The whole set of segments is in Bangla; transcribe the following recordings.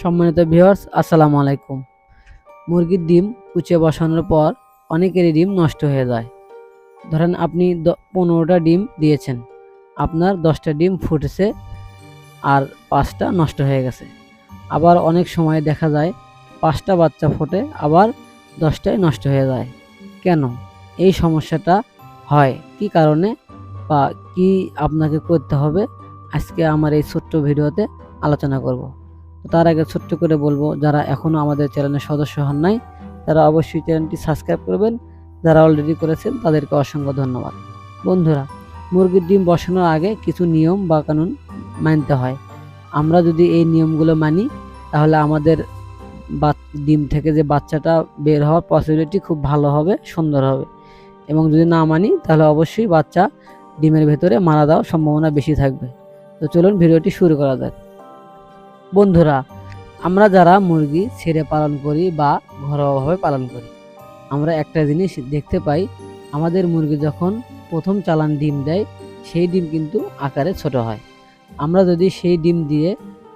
সম্মানিত ভিউয়ার্স, আসসালামু আলাইকুম। মুরগির ডিম কুচে বসানোর পর অনেকেরই ডিম নষ্ট হয়ে যায়। ধরেন আপনি পনেরোটা ডিম দিয়েছেন, আপনার দশটা ডিম ফুটেছে আর পাঁচটা নষ্ট হয়ে গেছে। আবার অনেক সময় দেখা যায় পাঁচটা বাচ্চা ফোটে, আবার দশটাই নষ্ট হয়ে যায়। কেন? এই সমস্যাটা হয়। কি কারণে বা কি আপনাকে করতে হবে? আজকে আমার এই ছোট্ট ভিডিওতে আলোচনা করব। তার আগে ছোট্ট করে বলব, যারা এখনও আমাদের চ্যানেলের সদস্য হন নাই, তারা অবশ্যই চ্যানেলটি সাবস্ক্রাইব করবেন। যারা অলরেডি করেছেন, তাদেরকে অসংখ্য ধন্যবাদ। বন্ধুরা, মুরগির ডিম বসানোর আগে কিছু নিয়ম বা কানুন মানতে হয়। আমরা যদি এই নিয়মগুলো মানি, তাহলে আমাদের ডিম থেকে যে বাচ্চাটা বের হওয়ার পসিবিলিটি খুব ভালো হবে, সুন্দর হবে। এবং যদি না মানি, তাহলে অবশ্যই বাচ্চা ডিমের ভেতরে মারা দেওয়ার সম্ভাবনা বেশি থাকবে। তো চলুন ভিডিওটি শুরু করা যাক। বন্ধুরা, আমরা যারা মুরগি ছেড়ে পালন করি বা ঘরোয়াভাবে পালন করি, আমরা একটা জিনিস দেখতে পাই, আমাদের মুরগি যখন প্রথম চালান ডিম দেয়, সেই ডিম কিন্তু আকারে ছোট হয়। আমরা যদি সেই ডিম দিয়ে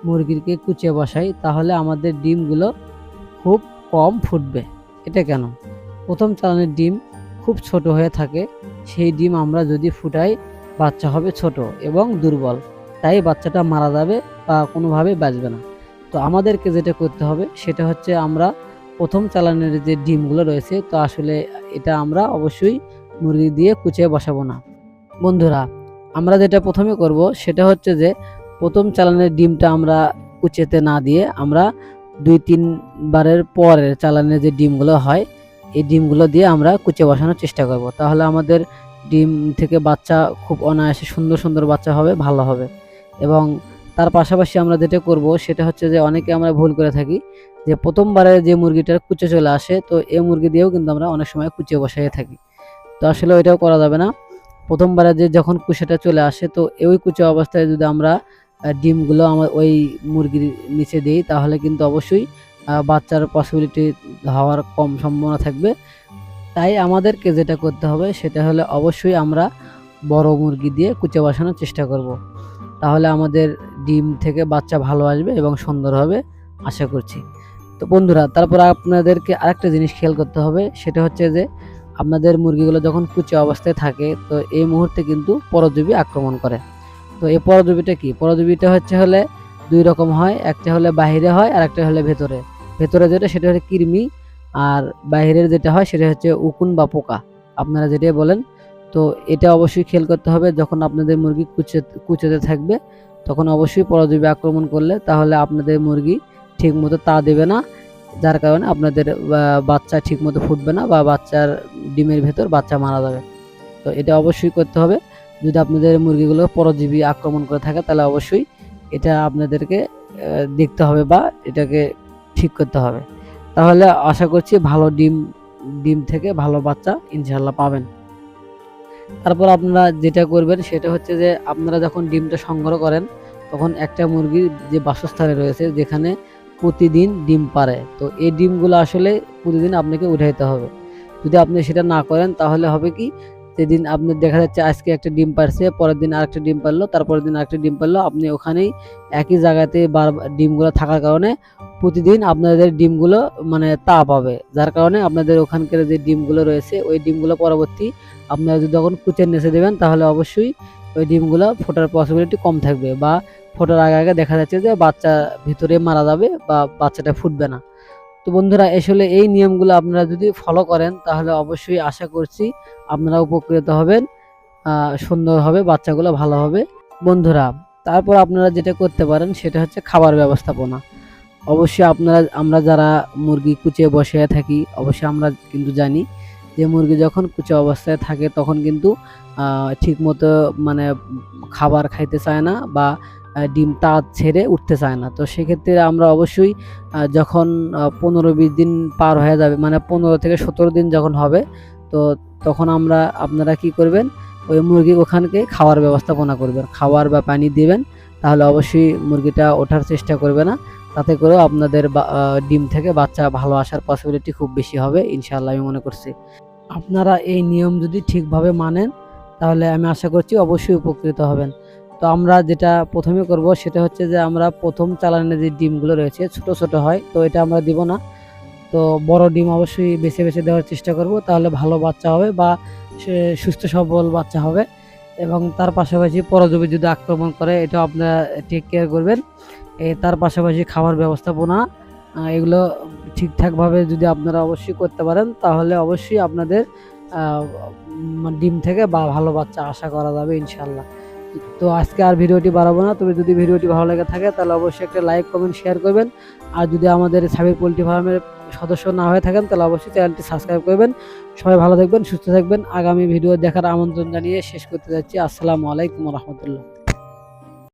মুরগিকে কুচিয়ে বসাই, তাহলে আমাদের ডিমগুলো খুব কম ফুটবে। এটা কেন? প্রথম চালানের ডিম খুব ছোট হয়ে থাকে, সেই ডিম আমরা যদি ফুটাই, বাচ্চা হবে ছোট এবং দুর্বল। তাই বাচ্চাটা মারা যাবে কোনোভাবেই বাঁচবে না। তো আমাদেরকে যেটা করতে হবে, সেটা হচ্ছে আমরা প্রথম চালানের যে ডিমগুলো রয়েছে, তো আসলে এটা আমরা অবশ্যই মুরগি দিয়ে কুচিয়ে বসাবো না। বন্ধুরা, আমরা যেটা প্রথমে করব, সেটা হচ্ছে যে প্রথম চালানের ডিমটা আমরা কুচেতে না দিয়ে আমরা দুই তিনবারের পরের চালানের যে ডিমগুলো হয়, এই ডিমগুলো দিয়ে আমরা কুচে বসানোর চেষ্টা করব। তাহলে আমাদের ডিম থেকে বাচ্চা খুব অনায়াসে সুন্দর সুন্দর বাচ্চা হবে, ভালো হবে। এবং তার পাশাপাশি আমরা যেটা করব সেটা হচ্ছে যে অনেকে আমরা ভুল করে থাকি, যে প্রথমবারে যে মুরগিটার কুচে চলে আসে, তো এই মুরগি দিয়েও কিন্তু আমরা অনেক সময় কুচে বসাইয়ে থাকি। তো আসলে ওইটাও করা যাবে না। প্রথমবারে যে যখন কুচেটা চলে আসে, তো ওই কুচে অবস্থায় যদি আমরা ডিমগুলো আমার ওই মুরগির নিচে দিই, তাহলে কিন্তু অবশ্যই বাচ্চার পসিবিলিটি হওয়ার কম সম্ভাবনা থাকবে। তাই আমাদেরকে যেটা করতে হবে, সেটা হলে অবশ্যই আমরা বড় মুরগি দিয়ে কুচে বসানোর চেষ্টা করব। তাহলে আমাদের ডিম থেকে বাচ্চা ভালো আসবে এবং সুন্দর হবে, আশা করছি। তো বন্ধুরা, তারপর আপনাদেরকে আরেকটা জিনিস খেয়াল করতে হবে, সেটা হচ্ছে যে আপনাদের মুরগিগুলো যখন কুচে অবস্থায় থাকে, তো এই মুহূর্তে কিন্তু পরজীবী আক্রমণ করে। তো এই পরজীবীটা কি? পরজীবীটা হচ্ছে হলে দুই রকম হয়, একটা হলে বাইরে হয়, আর একটা হলে ভেতরে। ভেতরে যেটা, সেটা হচ্ছে কৃমি, আর বাইরের যেটা হয়, সেটা হচ্ছে উকুন বা পোকা। আপনারা যেটাই বলেন, তো এটা অবশ্যই খেয়াল করতে হবে, যখন আপনাদের মুরগি কুচে, কুচেতে থাকবে তখন অবশ্যই পরজীবী আক্রমণ করলে তাহলে আপনাদের মুরগি ঠিক মতো তা দেবে না। যার কারণে আপনাদের বাচ্চা ঠিক মতো ফুটবে না বা বাচ্চার ডিমের ভেতর বাচ্চা মারা যাবে। তো এটা অবশ্যই করতে হবে। যদি আপনাদের মুরগিগুলো পরজীবী আক্রমণ করে থাকে তাহলে অবশ্যই এটা আপনাদেরকে দেখতে হবে বা এটাকে ঠিক করতে হবে। তাহলে আশা করছি ভালো ডিম ডিম থেকে ভালো বাচ্চা ইনশাল্লাহ পাবেন। তারপর আপনারা যেটা করবেন সেটা হচ্ছে যে আপনারা যখন ডিমটা সংগ্রহ করেন তখন একটা মুরগির যে বাসস্থানে রয়েছে, যেখানে প্রতিদিন ডিম পারে। তো এই ডিমগুলো আসলে প্রতিদিন আপনাকে উঠাইতে হবে। যদি আপনি সেটা না করেন, তাহলে হবে কি, যেদিন আপনি দেখা যাচ্ছে আজকে একটা ডিম পারছে, পরের দিন আরেকটা ডিম পারল, তারপরের দিন আরেকটা ডিম পারল, আপনি ওখানেই একই জায়গাতে বার ডিমগুলো থাকার কারণে প্রতিদিন আপনাদের ডিমগুলো মানে তাপ হবে যার কারণে আপনাদের ওখানকার যে ডিমগুলো রয়েছে, ওই ডিমগুলো পরবর্তী আপনারা যদি যখন কুচের নেচে দেবেন, তাহলে অবশ্যই ওই ডিমগুলো ফোটার পসিবিলিটি কম থাকবে বা ফোটার আগে আগে দেখা যাচ্ছে যে বাচ্চা ভিতরে মারা যাবে বা বাচ্চাটা ফুটবে না। তো বন্ধুরা, আসলে এই নিয়মগুলো আপনারা যদি ফলো করেন, তাহলে অবশ্যই আশা করছি আপনারা উপকৃত হবেন সুন্দর হবে, বাচ্চাগুলো ভালো হবে। বন্ধুরা, তারপর আপনারা যেটা করতে পারেন, সেটা হচ্ছে খাবার ব্যবস্থাপনা। অবশ্যই আপনারা, আমরা যারা মুরগি কুচিয়ে বসে থাকি, অবশ্যই আমরা কিন্তু জানি যে মুরগি যখন কুচে অবস্থায় থাকে, তখন কিন্তু ঠিক মতো মানে খাবার খাইতে চায় না বা ডিম তাঁত ছেড়ে উঠতে চায় না। তো সেক্ষেত্রে আমরা অবশ্যই যখন পনেরো বিশ দিন পার হয়ে যাবে মানে পনেরো থেকে সতেরো দিন যখন হবে, তো তখন আমরা, আপনারা কি করবেন, ওই মুরগি ওখানকে খাওয়ার ব্যবস্থাপনা করবেন। খাবার বা পানি দিবেন, তাহলে অবশ্যই মুরগিটা ওঠার চেষ্টা করবে না। তাতে করেও আপনাদের ডিম থেকে বাচ্চা ভালো আসার পসিবিলিটি খুব বেশি হবে, ইনশাআল্লাহ আমি মনে করছি। আপনারা এই নিয়ম যদি ঠিকভাবে মানেন, তাহলে আমি আশা করছি অবশ্যই উপকৃত হবেন। তো আমরা যেটা প্রথমে করব, সেটা হচ্ছে যে আমরা প্রথম চালানে যে ডিমগুলো রয়েছে, ছোট ছোট হয়, তো এটা আমরা দিব না। তো বড় ডিম অবশ্যই বেছে বেছে দেওয়ার চেষ্টা করব, তাহলে ভালো বাচ্চা হবে বা সুস্থ সবল বাচ্চা হবে। এবং তার পাশাপাশি পরজীবী যদি আক্রমণ করে এটা আপনারা টেক কেয়ার করবেন। তার পাশাপাশি খাবার ব্যবস্থাপনা এগুলো ঠিকঠাকভাবে যদি আপনারা অবশ্যই করতে পারেন, তাহলে অবশ্যই আপনাদের ডিম থেকে বা ভালো বাচ্চা আশা করা যাবে ইনশাল্লাহ তো আজকে আর ভিডিওটি বাড়াবো না। তবে যদি ভিডিওটি ভালো লেগে থাকে, তাহলে অবশ্যই একটা লাইক, কমেন্ট, শেয়ার করবেন। আর যদি আমাদের সাবির পোলট্রি ফার্মের সদস্য না হয়ে থাকেন, তাহলে অবশ্যই চ্যানেলটি সাবস্ক্রাইব করবেন। সবাই ভালো থাকবেন, সুস্থ থাকবেন। আগামী ভিডিও দেখার আমন্ত্রণ জানিয়ে শেষ করতে যাচ্ছি। আসসালামু আলাইকুম রহমতুল্লাহ।